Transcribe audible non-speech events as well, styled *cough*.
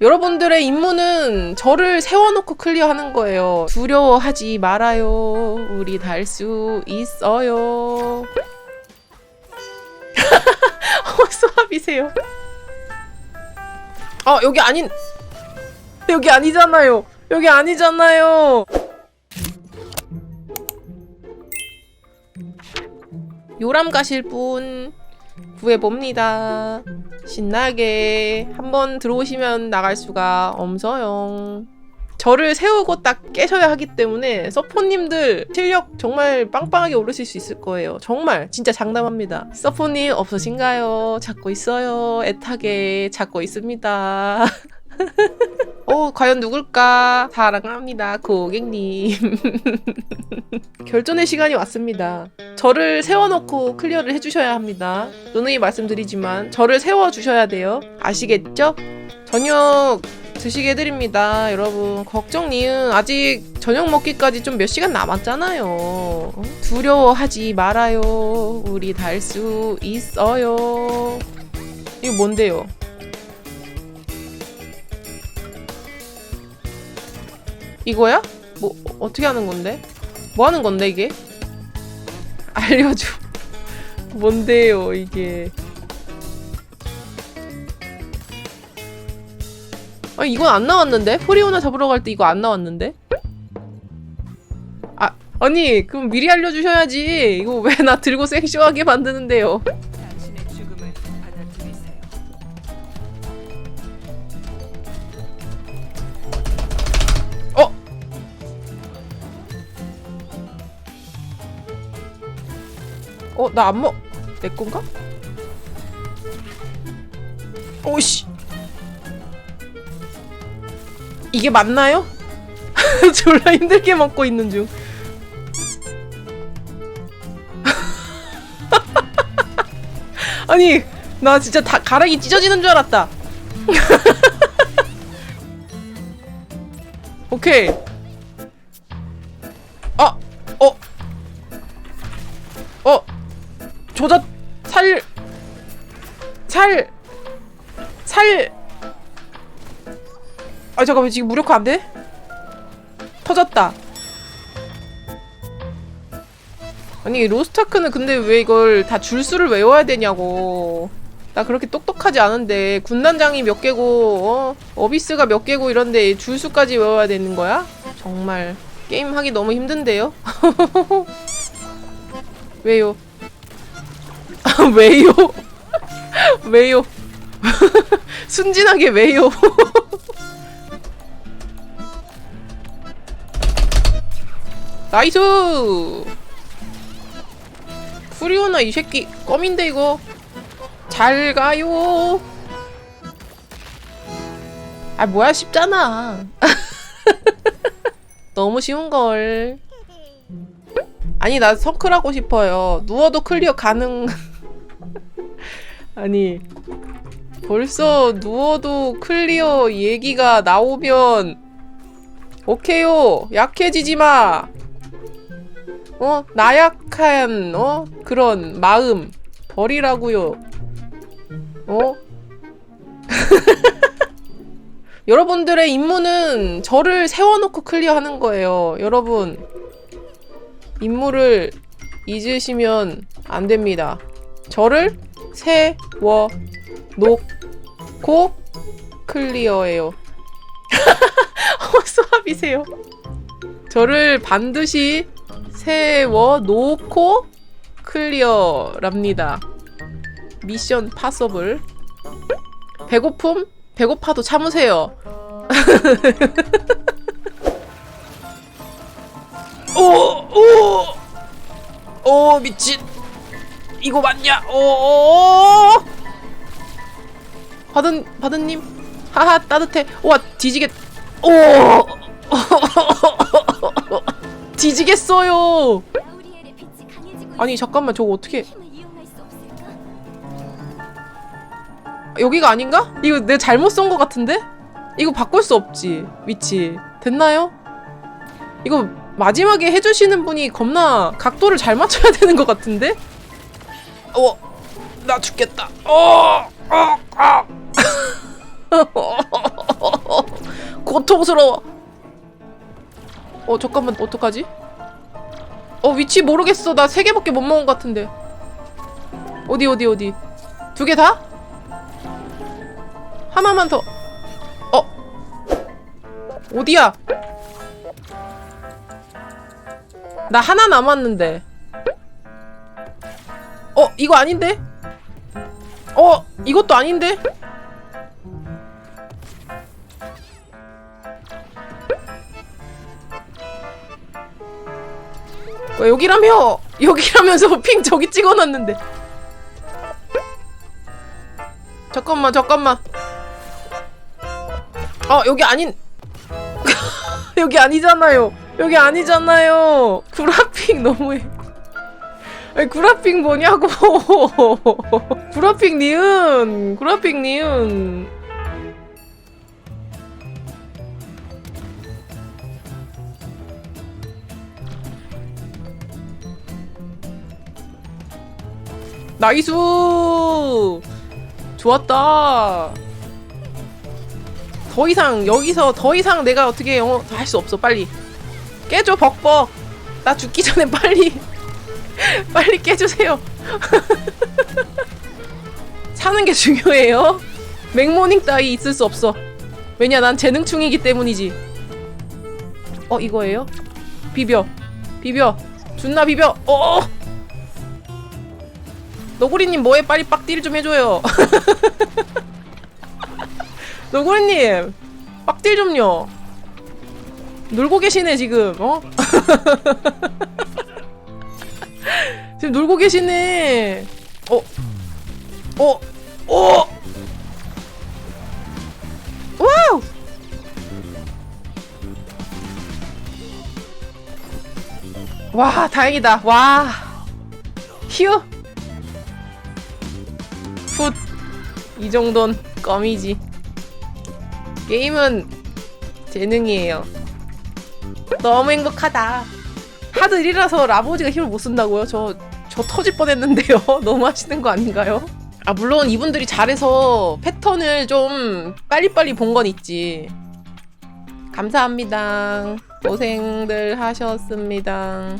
여러분들의 임무는 저를 세워놓고 클리어하는 거예요. 두려워하지 말아요. 우리 달 수 있어요. *laughs* 어, 수압이세요. 아, 여기 아닌, 여기 아니잖아요. 여기 아니잖아요. 요람 가실 분 구해봅니다. 신나게 한번 들어오시면 나갈 수가 없어요. 저를 세우고 딱 깨셔야 하기 때문에 서포님들 실력 정말 빵빵하게 오르실 수 있을 거예요. 정말 진짜 장담합니다. 서포님 없으신가요? 찾고 있어요. 애타게 찾고 있습니다. *laughs* 어, 과연 누굴까? 사랑합니다, 고객님. *laughs* 결전의 시간이 왔습니다. 저를 세워놓고 클리어를 해주셔야 합니다. 누누이 말씀드리지만 저를 세워주셔야 돼요. 아시겠죠? 저녁 드시게 해드립니다. 여러분 걱정 니은 아직 저녁 먹기까지 좀 몇 시간 남았잖아요. 어? 두려워하지 말아요. 우리 달 수 있어요. 이거 뭔데요? 이거야? 뭐 어- 어떻게 하는 건데? 뭐 하는 건데 이게? 알려줘. *laughs* 뭔데요 이게? 아 이건 안 나왔는데? 포리오나 잡으러 갈 때 이거 안 나왔는데? 아 아니 그럼 미리 알려주셔야지. 이거 왜 나 들고 섹시하게 만드는데요? 어, 나 안 먹... 내 건가? 오씨. 이게 맞나요? *laughs* 졸라 힘들게 먹고 있는 중. *laughs* 아니, 나 진짜 다 가락이 찢어지는 줄 알았다. *laughs* 오케이. 살, 살. 아 잠깐만 지금 무력화 안 돼? 터졌다. 아니 로스타크는 근데 왜 이걸 다 줄수를 외워야 되냐고. 나 그렇게 똑똑하지 않은데 군단장이 몇 개고 어? 어비스가 몇 개고 이런데 줄수까지 외워야 되는 거야? 정말 게임 하기 너무 힘든데요? *laughs* 왜요? *laughs* 왜요? *laughs* 왜요? *laughs* 순진하게 왜요? *laughs* 나이스! 프리오나 이 새끼 껌인데 이거 잘 가요. 아 뭐야 쉽잖아. 너무 쉬운 걸. 아니 나 성클 하고 싶어요. 누워도 클리어 가능. 아니 벌써 누워도 클리어 얘기가 나오면 오케이요. 약해지지 마. 어 나약한 어 그런 마음 버리라고요. 어? *laughs* 여러분들의 임무는 저를 세워놓고 클리어하는 거예요. 여러분 임무를 잊으시면 안 됩니다. 저를 세워 놓고 클리어해요. *laughs* 어, 수압이세요. 저를 반드시 세워 놓고 클리어랍니다. 미션 파서블. 배고픔? 배고파도 참으세요. 오, 오, 오, 미친. 이거 맞냐? 오, 오, 오. 바든, 바든님. 하하, 따뜻해. 우와, 뒤지겠, 오. *laughs* 뒤지겠어요. 아니, 잠깐만, 저거 어떻게. 여기가 아닌가? 이거 내가 잘못 쏜 것 같은데? 이거 바꿀 수 없지 위치 됐나요? 이거 마지막에 해주시는 분이 겁나 각도를 잘 맞춰야 되는 것 같은데? 어, 나 죽겠다. 어, 어, 아. *laughs* 고통스러워. 어 잠깐만 어떡하지? 어 위치 모르겠어. 나 세 개밖에 못 먹은 것 같은데. 어디 어디 어디? 두 개 다? 하나만 더. 어 어디야? 나 하나 남았는데. 어 이거 아닌데? 어 이것도 아닌데? 왜 여기라며? *laughs* 여기라면서 핑 저기 찍어놨는데. 잠깐만 잠깐만. 어 여기 아닌. *laughs* 여기 아니잖아요. 여기 아니잖아요. *laughs* 구라핑 너무해 구라핑 뭐냐고. *laughs* 구라핑 니은 구라핑 니은. 나이스! 좋았다. 더 이상 여기서 더 이상 내가 어떻게 영어 할 수 없어 빨리. 깨줘 벅벅. 나 죽기 전에 빨리 *laughs* 빨리 깨주세요. *laughs* 사는 게 중요해요. 맥모닝 따위 있을 수 없어. 왜냐 난 재능충이기 때문이지. 어 이거예요? 비벼. 비벼. 준나 비벼. 어! 너구리님 뭐해? 빨리 빡딜 좀 해줘요. *laughs* 너구리님 빡딜 좀요. 놀고 계시네 지금. 어? 지금 놀고 계시네 어? 어? 어? 와우! 와 다행이다 와 휴 훗. 이 정도는 껌이지. 게임은 재능이에요. 너무 행복하다. 하드 1이라서 라보지가 힘을 못 쓴다고요? 저, 저 터질 뻔했는데요. *laughs* 너무 하시는 거 아닌가요? 아, 물론 이분들이 잘해서 패턴을 좀 빨리빨리 본 건 있지. 감사합니다. 고생들 하셨습니다.